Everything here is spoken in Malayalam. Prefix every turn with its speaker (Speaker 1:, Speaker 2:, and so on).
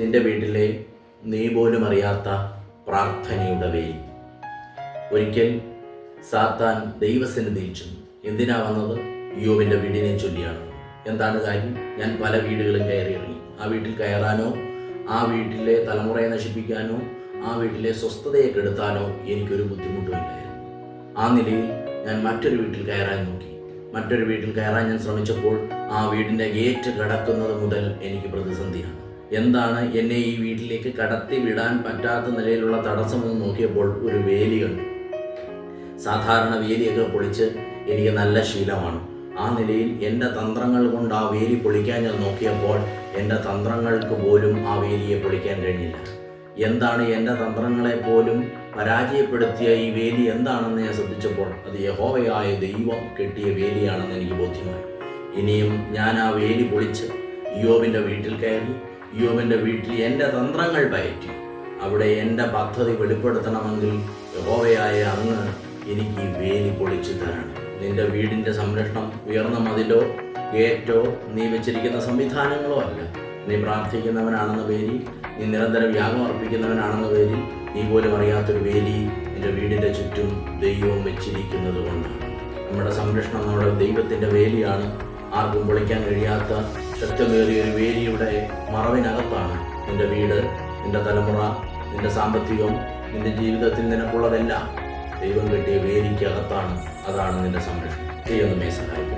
Speaker 1: നിന്റെ വീട്ടിലെ നീ പോലും അറിയാത്ത പ്രാർത്ഥനയുടെ വേലി. ഒരിക്കൽ സാത്താൻ ദൈവസന്നിധിയിൽ ചെന്നു. എന്തിനാ വന്നത്? യോബിന്റെ വീടിനെ ചൊല്ലിയാണ്. എന്താണ് കാര്യം? ഞാൻ പല വീടുകളും കയറി ഇറങ്ങി. ആ വീട്ടിൽ കയറാനോ ആ വീട്ടിലെ തലമുറയെ നശിപ്പിക്കാനോ ആ വീട്ടിലെ സ്വസ്ഥതയെ കെടുത്താനോ എനിക്കൊരു ബുദ്ധിമുട്ടുമില്ലായിരുന്നു ആ നിലയിൽ ഞാൻ മറ്റൊരു വീട്ടിൽ കയറാൻ നോക്കി. മറ്റൊരു വീട്ടിൽ കയറാൻ ഞാൻ ശ്രമിച്ചപ്പോൾ ആ വീടിന്റെ ഗേറ്റ് കടക്കുന്നത് മുതൽ എനിക്ക് പ്രതിസന്ധിയാണ്. എന്താണ് എന്നെ ഈ വീട്ടിലേക്ക് കടത്തി വിടാൻ പറ്റാത്ത നിലയിലുള്ള തടസ്സമെന്ന് നോക്കിയപ്പോൾ ഒരു വേലി കണ്ടു. സാധാരണ വേലിയൊക്കെ പൊളിച്ച് എനിക്ക് നല്ല ശീലമാണ്. ആ നിലയിൽ എന്റെ തന്ത്രങ്ങൾ കൊണ്ട് ആ വേലി പൊളിക്കാൻ ഞാൻ നോക്കിയപ്പോൾ എന്റെ തന്ത്രങ്ങൾക്ക് പോലും ആ വേലിയെ പൊളിക്കാൻ കഴിഞ്ഞില്ല. എന്താണ് എന്റെ തന്ത്രങ്ങളെ പോലും പരാജയപ്പെടുത്തിയ ഈ വേലി എന്താണെന്ന് ഞാൻ ശ്രദ്ധിച്ചപ്പോൾ അത് യഹോവയായ ദൈവം കെട്ടിയ വേലിയാണെന്ന് എനിക്ക് ബോധ്യമായി. ഇനിയും ഞാൻ ആ വേലി പൊളിച്ച് യോബിന്റെ വീട്ടിൽ കയറി യോബിന്റെ വീട്ടിൽ എന്റെ തന്ത്രങ്ങൾ പയറ്റി. അവിടെ എന്റെ പദ്ധതി വെളിപ്പെടുത്തണമെങ്കിൽ യഹോവയായ അങ്ങ് എനിക്ക് വേലി പൊളിച്ചു തരണം. നിന്റെ വീടിന്റെ സംരക്ഷണം ഉയർന്ന മതിലോ ഗേറ്റോ നീ വെച്ചിരിക്കുന്ന സംവിധാനങ്ങളോ അല്ല. നീ പ്രാർത്ഥിക്കുന്നവനാണെന്ന പേരിൽ നീ നിരന്തരം യാഗം അർപ്പിക്കുന്നവനാണെന്ന പേരിൽ നീ പോലും അറിയാത്തൊരു വേലി നിന്റെ വീടിന്റെ ചുറ്റും ദൈവം വെച്ചിരിക്കുന്നത് കൊണ്ടാണ്. നമ്മുടെ സംരക്ഷണം നമ്മുടെ ദൈവത്തിന്റെ വേലിയാണ്. ആർക്കും പൊളിക്കാൻ കഴിയാത്ത ശക്തമേറിയ ഒരു വേലിയുടെ മറവിനകത്താണ് നിന്റെ വീട് നിന്റെ തലമുറ നിന്റെ സാമ്പത്തികം നിന്റെ ജീവിതത്തിൽ നിനക്കുള്ളതെല്ലാം ദൈവം കെട്ടിയ വേലിക്കകത്താണ്. അതാണ് നിന്റെ സംരക്ഷണം. നമ്മെ സഹായിക്കും.